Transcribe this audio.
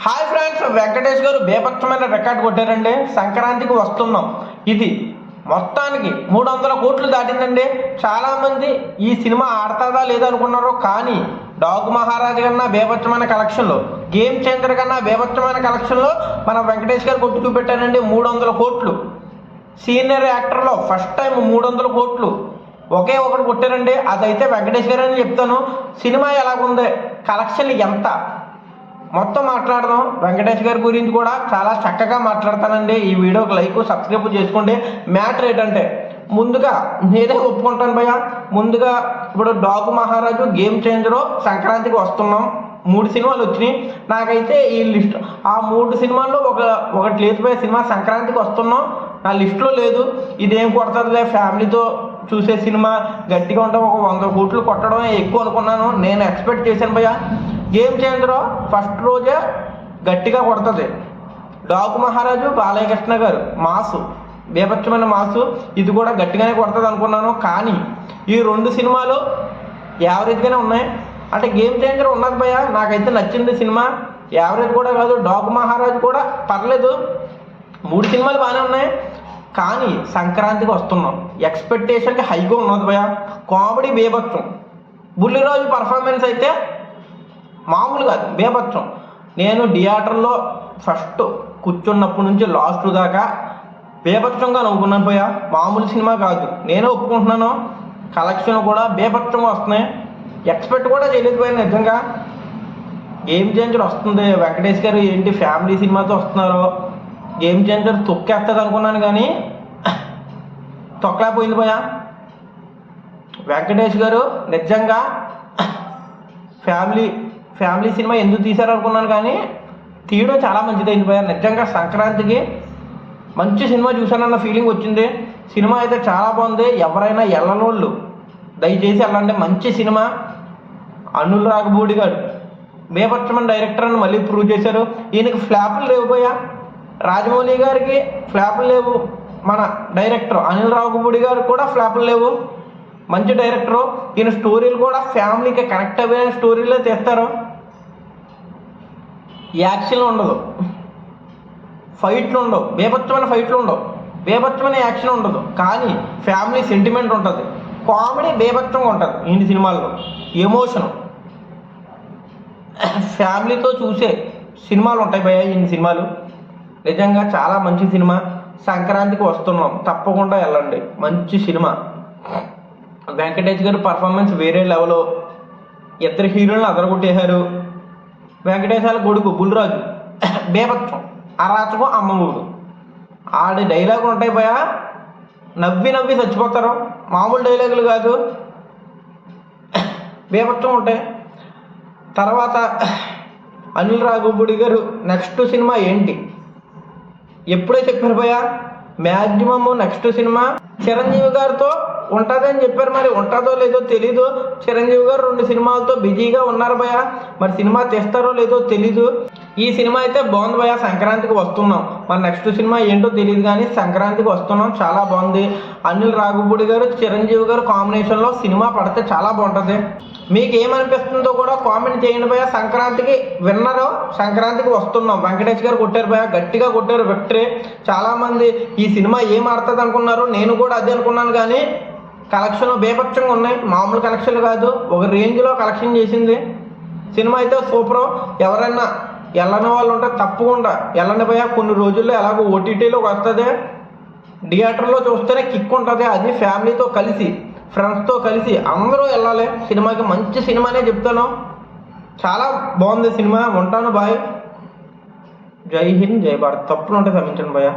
Hi friends Venkatesh గారు బేపక్షమైన record కొట్టారండి. సంక్రాంతికి వస్తున్నాం. ఇది మొత్తానికి మూడు వందల కోట్లు దాటిందండి. చాలామంది ఈ సినిమా ఆడతాదా లేదా అనుకున్నారు కానీ డాగ్ మహారాజ్ కన్నా బేపచ్చమైన కలెక్షన్లో గేమ్ చేంజర్ కన్నా బేపచ్చమైన కలెక్షన్లో మన వెంకటేష్ గారు కొట్టు చూపెట్టారండి మూడు వందల కోట్లు. సీనియర్ యాక్టర్లో ఫస్ట్ టైం మూడు వందల కోట్లు. ఒకే ఒకటి కొట్టారండి. అదైతే వెంకటేష్ గారు అని చెప్తాను. సినిమా ఎలాగుంది? కలెక్షన్ ఎంత? మొత్తం మాట్లాడదాం. వెంకటేష్ గారి గురించి కూడా చాలా చక్కగా మాట్లాడతానండి. ఈ వీడియోకి లైక్ సబ్స్క్రైబ్ చేసుకోండి. మ్యాటర్ ఏంటంటే ముందుగా నేనే ఒప్పుకుంటాను భయ ముందుగా ఇప్పుడు డాగు మహారాజు గేమ్ చేంజరు సంక్రాంతికి వస్తున్నాం. మూడు సినిమాలు వచ్చినాయి. నాకైతే ఈ లిస్ట్ ఆ మూడు సినిమాల్లో ఒక ఒకటి లేచిపోయే సినిమా సంక్రాంతికి వస్తున్నాం. నా లిస్ట్లో లేదు. ఇదేం కొడుతుందిలే ఫ్యామిలీతో చూసే సినిమా. గట్టిగా ఉంటాం ఒక వంద కోట్లు కొట్టడం ఎక్కువ అనుకున్నాను. నేను ఎక్స్పెక్ట్ చేశాను భయ్యా. గేమ్ చేంజర్ ఫస్ట్ రోజే గట్టిగా కొడుతుంది. డాకు మహారాజు బాలయ్యకృష్ణ గారు మాసు బేపచ్చమైన మాసు ఇది కూడా గట్టిగానే కొడుతుంది అనుకున్నాను. కానీ ఈ రెండు సినిమాలు యావరేజ్గానే ఉన్నాయి. అంటే గేమ్ చేంజర్ ఉన్నది భయ నాకైతే నచ్చింది సినిమా. యావరేజ్ కూడా కాదు డాగ్ మహారాజు కూడా పర్లేదు. మూడు సినిమాలు బాగానే ఉన్నాయి. కానీ సంక్రాంతికి వస్తున్నాం. ఎక్స్పెక్టేషన్కి హైగా ఉన్నది భయ కామెడీ బేబత్సం బుల్లిరాజు పర్ఫార్మెన్స్ అయితే మామూలు కాదు నేను థియేటర్లో ఫస్ట్ కూర్చున్నప్పటి నుంచి లాస్ట్ దాకా బేభత్సంగా నవ్వుకున్నాను పోయా. మామూలు సినిమా కాదు. నేనే ఒప్పుకుంటున్నాను. కలెక్షన్ కూడా బేభత్సంగా వస్తున్నాయి. ఎక్స్పెక్ట్ కూడా చేయలేకపోయాను నిజంగా. గేమ్ చేంజర్ వస్తుంది. వెంకటేష్ గారు ఏంటి ఫ్యామిలీ సినిమాతో వస్తున్నారు. గేమ్ చేంజర్ తొక్కేస్తుంది అనుకున్నాను కానీ తొక్కలేకపోయింది పోయా. వెంకటేష్ గారు నిజంగా ఫ్యామిలీ ఫ్యామిలీ సినిమా ఎందుకు తీశారు అనుకున్నాను కానీ తీయడం చాలా మంచిదైంది పోయా నిజంగా సంక్రాంతికి మంచి సినిమా చూశానన్న ఫీలింగ్ వచ్చింది. సినిమా అయితే చాలా బాగుంది. ఎవరైనా వెళ్ళనోళ్ళు దయచేసి వెళ్ళండి మంచి సినిమా అనుల్ రాఘబూడి గారు బేపచ్చమన్ డైరెక్టర్ అని మళ్ళీ ప్రూవ్ చేశారు. ఈయనకి ఫ్లాపులు లేవు పోయా. రాజమౌళి గారికి ఫ్లాపులు లేవు. మన డైరెక్టర్ అనిల్ రాఘబూడి గారు కూడా ఫ్లాపులు లేవు. మంచి డైరెక్టరు ఈయన స్టోరీలు కూడా ఫ్యామిలీకి కనెక్ట్ అయ్యే స్టోరీలే తీస్తారు యాక్షన్ ఉండదు. ఫైట్లు ఉండవు. బేభత్వమైన ఫైట్లు ఉండవు. బేభత్వమైన యాక్షన్ ఉండదు. కానీ ఫ్యామిలీ సెంటిమెంట్ ఉంటుంది. కామెడీ బేభత్వంగా ఉంటుంది ఈ సినిమాల్లో. ఎమోషన్. ఫ్యామిలీతో చూసే సినిమాలు ఉంటాయి భయ ఇన్ని సినిమాలు. నిజంగా చాలా మంచి సినిమా. సంక్రాంతికి వస్తున్నాం. తప్పకుండా వెళ్ళండి. మంచి సినిమా. వెంకటేష్ గారి పర్ఫార్మెన్స్ వేరే లెవెల్ ఇద్దరు హీరోలను అదరగొట్టేశారు. వెంకటేశాల కొడుకు బుల్రాజు బేభత్సం అరాచకం అమ్మగుడు ఆడి డైలాగులు ఉంటాయి పోయా? నవ్వి నవ్వి చచ్చిపోతారు. మామూలు డైలాగులు కాదు. బేభత్సం ఉంటాయి. తర్వాత అనిల్ రాఘుబుడి గారు నెక్స్ట్ సినిమా ఏంటి? ఎప్పుడే చెప్పారు పోయా? మ్యాక్సిమమ్ నెక్స్ట్ సినిమా చిరంజీవి గారితో ఉంటుందని చెప్పారు మరి ఉంటుందో లేదో తెలీదు. చిరంజీవి గారు రెండు సినిమాలతో బిజీగా ఉన్నారు భయ మరి సినిమా తెస్తారో లేదో తెలీదు. ఈ సినిమా అయితే బాగుంది భయ సంక్రాంతికి వస్తున్నాం. మరి నెక్స్ట్ సినిమా ఏంటో తెలియదు కానీ సంక్రాంతికి వస్తున్నాం చాలా బాగుంది. అనిల్ రాఘుబుడి గారు చిరంజీవి గారు కాంబినేషన్లో సినిమా పడితే చాలా బాగుంటుంది. మీకు ఏమనిపిస్తుందో కూడా కామెంట్ చేయండి భయ సంక్రాంతికి విన్నరు సంక్రాంతికి వస్తున్నాం. వెంకటేష్ గారు కొట్టారు భయ గట్టిగా కొట్టారు విక్టరీ చాలామంది ఈ సినిమా ఏం ఆడుతుంది అనుకున్నారు? నేను కూడా అదే అనుకున్నాను కానీ కలెక్షన్లు బేపక్షంగా ఉన్నాయి. మామూలు కలెక్షన్లు కాదు ఒక రేంజ్లో కలెక్షన్ చేసింది. సినిమా అయితే సూపర్ ఎవరైనా వెళ్ళని వాళ్ళు ఉంటే తప్పకుండా. వెళ్ళండి పోయా కొన్ని రోజుల్లో ఎలాగో ఓటీటీలోకి వస్తుంది. థియేటర్లో చూస్తేనే కిక్ ఉంటుంది. అది ఫ్యామిలీతో కలిసి ఫ్రెండ్స్తో కలిసి అందరూ వెళ్ళాలి. సినిమాకి మంచి సినిమానే చెప్తాను. చాలా బాగుంది సినిమా. ఉంటాను బాయ్. జై హింద్ జై భారత్. తప్పులు ఉంటే క్షమించండి భయ్యా.